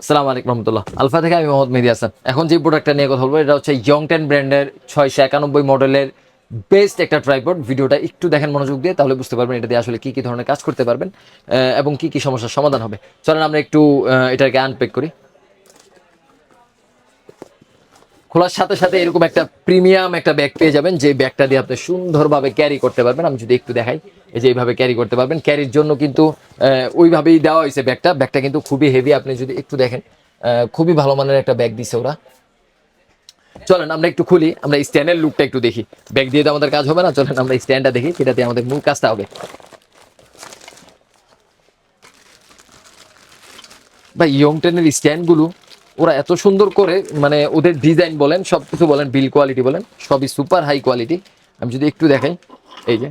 আসসালামু আলাইকুম রহমতুল্লাহ। আলফা থেকে আমি মোহাম্মদ মেহদি হাসান। এখন যে প্রোডাক্টটা নিয়ে কথা বলব, এটা হচ্ছে ইয়ং টেন ব্র্যান্ডের ছয়শো একানব্বই মডেলের বেস্ট একটা ট্রাইপড ভিডিওটা একটু দেখেন মনোযোগ দিয়ে, তাহলে বুঝতে পারবেন এটা দিয়ে আসলে কি কি ধরনের কাজ করতে পারবেন এবং কি কি সমস্যার সমাধান হবে। চলেন আমরা একটু এটাকে আনপ্যাক করি। খোলার সাথে সাথে এরকম একটা প্রিমিয়াম একটা ব্যাগ পেয়ে যাবেন, যে ব্যাগটা দিয়ে আপনি সুন্দরভাবে ক্যারি করতে পারবেন। আমি যদি একটু দেখাই, এই যে এইভাবে ক্যারি করতে পারবেন। ক্যারির জন্য কিন্তু ওইভাবেই দেওয়া হয়েছে ব্যাগটা ব্যাগটা কিন্তু খুবই হেভি আপনি যদি একটু দেখেন খুবই ভালো মানের একটা ব্যাগ দিছে ওরা। চলেন, আমরা একটু খুলি। আমরা স্ট্যান্ডের লুকটা একটু দেখি। ব্যাগ দিয়ে তো আমাদের কাজ হবে না। চলেন, আমরা স্ট্যান্ডটা দেখি। সেটাতে আমাদের মূল কাজটা হবে। ভাই ইয়ং টেনের স্ট্যান্ডগুলো ওরা এত সুন্দর করে মানে ওদের ডিজাইন বলেন সব কিছু বলেন বিল কোয়ালিটি বলেন, সবই সুপার হাই কোয়ালিটি আমি যদি একটু দেখাই, এই যে।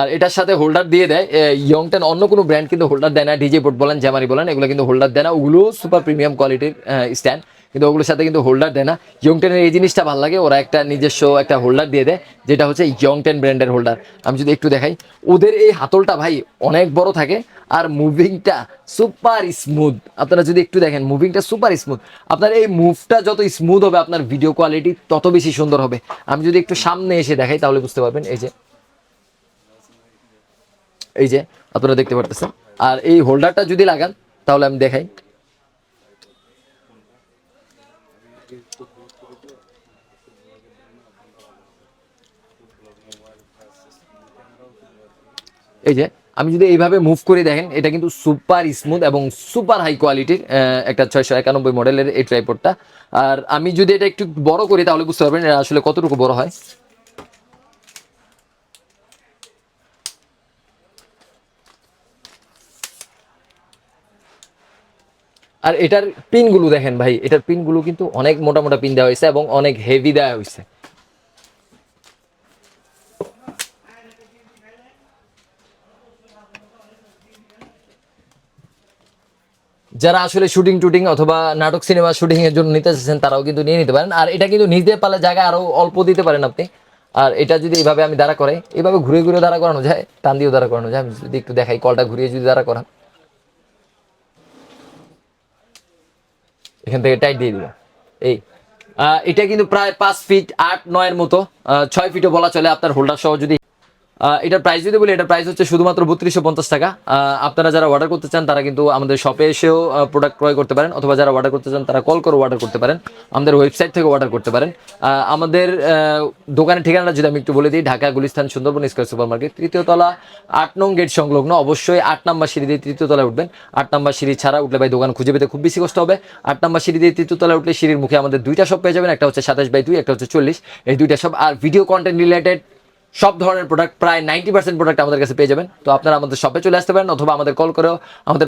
আর এটার সাথে হোল্ডার দিয়ে দেয় ইয়ং টেন অন্য কোনো ব্র্যান্ড কিন্তু হোল্ডার দেয় না ডিজে বোর্ড বলেন জ্যামারি বলেন, এগুলো কিন্তু হোল্ডার দেয় না, ওগুলো সুপার প্রিমিয়াম কোয়ালিটির স্ট্যান্ড কিন্তু ওগুলোর সাথে কিন্তু হোল্ডার দেয় না। ইয়ং টেনের এই জিনিসটা ভালো লাগে, ওরা একটা নিজস্ব একটা হোল্ডার দিয়ে দেয়, যেটা হচ্ছে ইয়ং টেন ব্র্যান্ডের হোল্ডার আমি যদি একটু দেখাই, ওদের এই হাতলটা ভাই অনেক বড় থাকে আর মুভিংটা সুপার স্মুথ আপনারা যদি একটু দেখেন মুভিংটা সুপার স্মুথ আপনার এই মুভটা যত স্মুথ হবে, আপনার ভিডিও কোয়ালিটি তত বেশি সুন্দর হবে। আমি যদি একটু সামনে এসে দেখাই, তাহলে বুঝতে পারবেন, এই যে এই যে, আপনারা দেখতে পারতেছেন। আর এই হোল্ডারটা যদি লাগান, তাহলে আমি দেখাই। এই যে আমি যদি এইভাবে মুভ করে দেখেন, এটা কিন্তু সুপার স্মুথ এবং সুপার হাই কোয়ালিটির একটা ছয়শো একানব্বই মডেলের এই ট্রাইপডটা আর আমি যদি এটা একটু বড় করি তাহলে বুঝতে পারবেন এটা আসলে কতটুকু বড় হয়। আর এটার পিনগুলো দেখেন ভাই, এটার পিনগুলো কিন্তু অনেক মোটা মোটা পিন দেওয়া হয়েছে এবং অনেক হেভি দেওয়া হয়েছে। যারা আসলে শুটিং, টুটিং অথবা নাটক, সিনেমা শুটিং এর জন্য নিতে চাচ্ছেন তারাও কিন্তু নিয়ে নিতে পারেন। আর এটা কিন্তু নিজে পালে জায়গা আরও অল্প দিতে পারেন আপনি। আর এটা যদি এইভাবে আমি দাঁড়া করে এইভাবে ঘুরে ঘুরে দাঁড়া করানো যায়, টান দিয়েও দাঁড়া করানো যায়। আমি যদি একটু দেখাই, কলটা ঘুরিয়ে যদি দাঁড়া করান। এখান থেকে টাইট দিয়ে দিল এই এটা কিন্তু প্রায় পাঁচ ফিট আট, নয়ের মতো ছয় ফিটও বলা চলে। আপনার হোল্ডার সহ যদি এটার প্রাইস যদি বলি, এটার প্রাইস হচ্ছে শুধুমাত্র বত্রিশশো পঞ্চাশ টাকা। আপনারা যারা অর্ডার করতে চান, তারা কিন্তু আমাদের শপে এসেও প্রোডাক্ট ক্রয় করতে পারেন, অথবা যারা অর্ডার করতে চান, তারা কল করে অর্ডার করতে পারেন। আমাদের ওয়েবসাইট থেকে অর্ডার করতে পারেন। আমাদের দোকানের ঠিকানাটা যদি আমি একটু বলে দিই, Dhaka, Gulistan, Sundarban square super market তৃতীয় তলা, আট নং গেট সংলগ্ন, অবশ্যই আট নাম্বার সিঁড়ি দিয়ে তৃতীয় তলায় উঠবেন। আট নাম্বার সিঁড়ি ছাড়া উঠলে ভাই দোকান খুঁজে পেতে খুব বেশি কষ্ট হবে। আট নাম্বার সিঁড়ি দিয়ে তৃতীয় তলায় উঠলে সিঁড়ির মুখে আমাদের দুইটা শপ পেয়ে যাবেন, একটা হচ্ছে সাতাশ বাই দুই, একটা হচ্ছে চল্লিশ। এই দুইটা শপ আর ভিডিও কন্টেন্ট রিলেটেড সব ধরনের প্রোডাক্ট প্রায় নাইনটি পার্সেন্ট প্রোডাক্ট আমাদের কাছে পেয়ে যাবেন। তো আপনারা আমাদের শপে চলে আসতে পারেন অথবা আমাদের কল করেও আমাদের